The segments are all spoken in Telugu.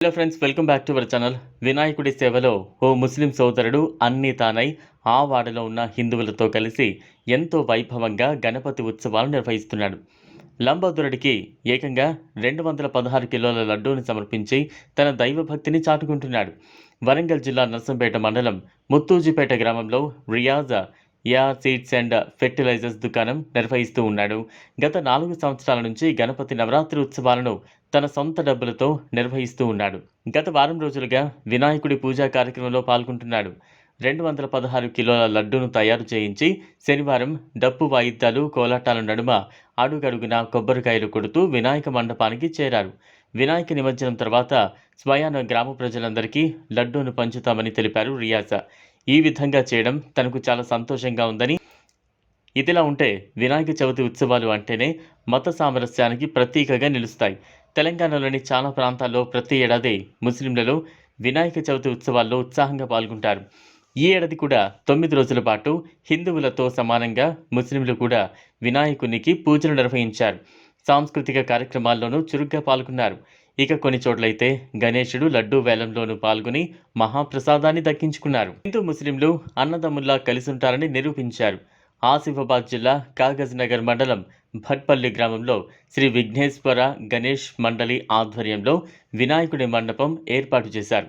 Hello friends welcome back to our channel వినాయకుడి సేవలో ఓ ముస్లిం సోదరుడు అన్ని తానై ఆ వాడలో ఉన్న హిందువులతో కలిసి ఎంతో వైభవంగా గణపతి ఉత్సవాలు నిర్వహిస్తున్నాడు. లంబోదరుడికి ఏకంగా రెండు వందల పదహారు కిలోల లడ్డూని సమర్పించి తన దైవభక్తిని చాటుకుంటున్నాడు. వరంగల్ జిల్లా నర్సంపేట మండలం ముత్తూజిపేట గ్రామంలో రియాజ యా సీడ్స్ అండ్ ఫెర్టిలైజర్స్ దుకాణం నిర్వహిస్తూ ఉన్నాడు. గత నాలుగు సంవత్సరాల నుంచి గణపతి నవరాత్రి ఉత్సవాలను తన సొంత డబ్బులతో నిర్వహిస్తూ ఉన్నాడు. గత వారం రోజులుగా వినాయకుడి పూజా కార్యక్రమంలో పాల్గొంటున్నాడు. రెండు వందల పదహారు కిలోల లడ్డూను తయారు చేయించి శనివారం డప్పు వాయిద్యాలు కోలాటాల నడుమ అడుగడుగున కొబ్బరికాయలు కొడుతూ వినాయక మండపానికి చేరారు. వినాయక నిమజ్జనం తర్వాత స్వయాన గ్రామ ప్రజలందరికీ లడ్డూను పంచుతామని తెలిపారు రియాజ. ఈ విధంగా చేయడం తనకు చాలా సంతోషంగా ఉందని. ఇదిలా ఉంటే వినాయక చవితి ఉత్సవాలు అంటేనే మత సామరస్యానికి ప్రతీకగా నిలుస్తాయి. తెలంగాణలోని చాలా ప్రాంతాల్లో ప్రతి ఏడాది ముస్లింలలో వినాయక చవితి ఉత్సవాల్లో ఉత్సాహంగా పాల్గొంటారు. ఈ ఏడాది కూడా తొమ్మిది రోజుల పాటు హిందువులతో సమానంగా ముస్లింలు కూడా వినాయకునికి పూజలు నిర్వహించారు. సాంస్కృతిక కార్యక్రమాల్లోనూ చురుగ్గా పాల్గొన్నారు. ఇక కొన్ని చోట్లయితే గణేశుడు లడ్డూ వేలంలోనూ పాల్గొని మహాప్రసాదాన్ని దక్కించుకున్నారు. హిందూ ముస్లింలు అన్నదమ్ముల్లా కలిసుంటారని నిరూపించారు. ఆసిఫాబాద్ జిల్లా కాగజ్ నగర్ మండలం భట్పల్లి గ్రామంలో శ్రీ విఘ్నేశ్వర గణేష్ మండలి ఆధ్వర్యంలో వినాయకుడి మండపం ఏర్పాటు చేశారు.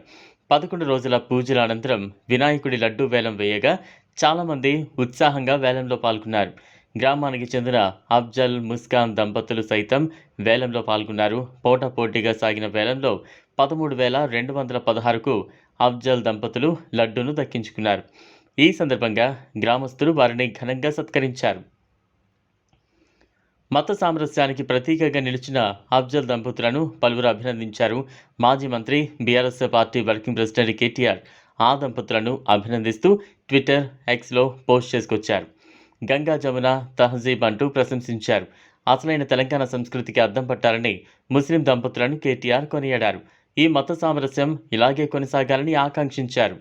పదకొండు రోజుల పూజల అనంతరం వినాయకుడి లడ్డూ వేలం వేయగా చాలామంది ఉత్సాహంగా వేలంలో పాల్గొన్నారు. గ్రామానికి చెందిన అఫ్జల్ ముస్కాన్ దంపతులు సైతం వేలంలో పాల్గొన్నారు. పోటాపోటీగా సాగిన వేలంలో పదమూడు వేల రెండు వందల పదహారుకు అఫ్జల్ దంపతులు లడ్డూను దక్కించుకున్నారు. ఈ సందర్భంగా గ్రామస్తులు వారిని ఘనంగా సత్కరించారు. మత సామరస్యానికి ప్రతీకగా నిలిచిన అఫ్జల్ దంపతులను పలువురు అభినందించారు. మాజీ మంత్రి BRS party working president KTR ఆ దంపతులను అభినందిస్తూ ట్విట్టర్ ఎక్స్లో పోస్ట్ చేసుకొచ్చారు. గంగా జమున తహజీబ్ అంటూ ప్రశంసించారు. అసలైన తెలంగాణ సంస్కృతికి అద్దం పట్టాలని ముస్లిం దంపతులను కేటీఆర్ కొనియాడారు. ఈ మత సామరస్యం ఇలాగే కొనసాగాలని ఆకాంక్షించారు.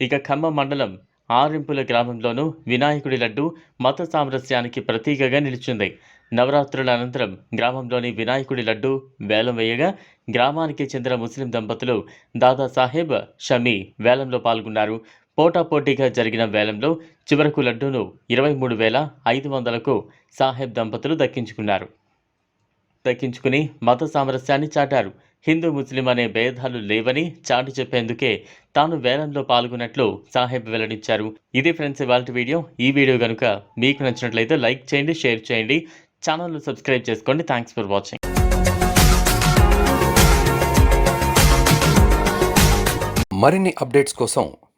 ఇక ఖమ్మం మండలం ఆరింపుల గ్రామంలోనూ వినాయకుడి లడ్డు మత సామరస్యానికి ప్రతీకగా నిలిచింది. నవరాత్రుల అనంతరం గ్రామంలోని వినాయకుడి లడ్డు వేలం వేయగా గ్రామానికి చెందిన ముస్లిం దంపతులు దాదాసాహెబ్ షమీ వేలంలో పాల్గొన్నారు. పోటాపోటీగా జరిగిన వేలంలో చివరకు లడ్డూను ఇరవై మూడు వేల ఐదు వందలకు సాహెబ్ దంపతులు దక్కించుకున్నారు. దక్కించుకుని మత సామరస్యాన్ని చాటారు. హిందూ ముస్లిం అనే భేదాలు లేవని చాటి చెప్పేందుకే తాను వేలంలో పాల్గొన్నట్లు సాహెబ్ వెల్లడించారు. ఇది ఫ్రెండ్స్ ఇవాళ వీడియో. ఈ వీడియో కనుక మీకు నచ్చినట్లయితే లైక్ చేయండి షేర్ చేయండి. ఛానల్ను సబ్స్క్రైబ్ చేసుకోండి. Thanks for watching. మరిన్ని అప్డేట్స్ కోసం